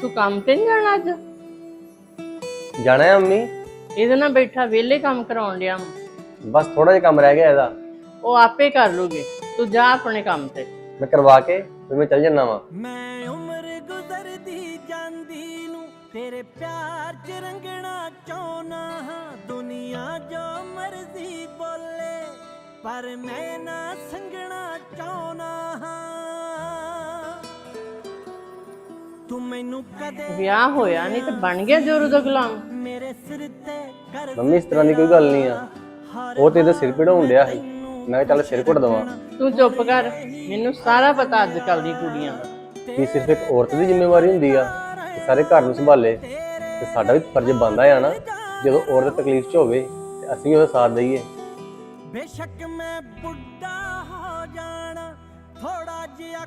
ਤੂੰ ਕੰਮ ਤੇ ਨਹੀਂ ਜਾਣਾ ਅੱਜ? ਜਾਣਾ ਹੈ ਮੰਮੀ। ਇਹਦੇ ਨਾਲ ਬੈਠਾ ਵਿਹਲੇ ਕੰਮ ਕਰਾਉਣ ਲਿਆ ਬਸ ਥੋੜਾ ਜਿਹਾ ਕੰਮ ਰਹਿ ਗਿਆ ਇਹਦਾ। ਉਹ ਆਪੇ ਕਰ ਲੂਗੇ। ਤੂੰ ਜਾ ਆਪਣੇ ਕੰਮ ਤੇ। ਮੈਂ ਕਰਵਾ ਕੇ ਫਿਰ ਮੈਂ ਚੱਲ ਜੰਨਾ ਵਾ। ਮੈਂ ਉਮਰ ਗੁਜ਼ਰਦੀ ਜਾਂਦੀ ਨੂੰ ਤੇਰੇ ਪਿਆਰ ਚ ਰੰਗਣਾ ਚਾਹਨਾ ਹਾਂ। ਦੁਨੀਆ ਜੋ ਮਰਜ਼ੀ ਬੋਲੇ ਪਰ ਮੈਂ ਨਾ ਸੰਗਣਾ ਚਾਹਨਾ ਤੂੰ ਮੈਨੂੰ ਕਦੇ ਵਿਆਹ ਹੋਇਆ ਨਹੀਂ ਤੇ ਬਣ ਗਿਆ ਜੋਰੂ ਦਾ ਗੁਲਾਮ। ਮੇਰੇ ਸਿਰ ਤੇ ਕਰ ਮੰਮੀ ਇਸ ਤਰ੍ਹਾਂ ਦੀ ਕੋਈ ਗੱਲ ਨਹੀਂ ਆ। ਉਹ ਤੇ ਇਹਦਾ ਸਿਰ ਪਿੜਾਉਣ ਡਿਆ ਸੀ। ਮੈਂ ਚੱਲ ਸਿਰ ਘੁੱਟ ਦਵਾਂ। ਤੂੰ ਚੁੱਪ ਕਰ। ਮੈਨੂੰ ਸਾਰਾ ਪਤਾ ਅੱਜ ਕੱਲ ਦੀ ਕੁੜੀਆਂ ਦਾ। ਕੀ ਸਿਰਫ ਇੱਕ ਔਰਤ ਦੀ ਜ਼ਿੰਮੇਵਾਰੀ ਹੁੰਦੀ ਆ ਸਾਰੇ ਘਰ ਨੂੰ ਸੰਭਾਲੇ। ਤੇ ਸਾਡਾ ਵੀ ਫਰਜ਼ ਬਣਦਾ ਆ ਨਾ ਜਦੋਂ ਔਰਤ ਤਕਲੀਫ 'ਚ ਹੋਵੇ ਤੇ ਅਸੀਂ ਉਹਦਾ ਸਾਥ ਦਈਏ। ਬੇਸ਼ੱਕ ਮੈਂ ਬੁੱਢਾ ਹੋ ਜਾਣਾ ਥੋੜਾ ਜਿਹਾ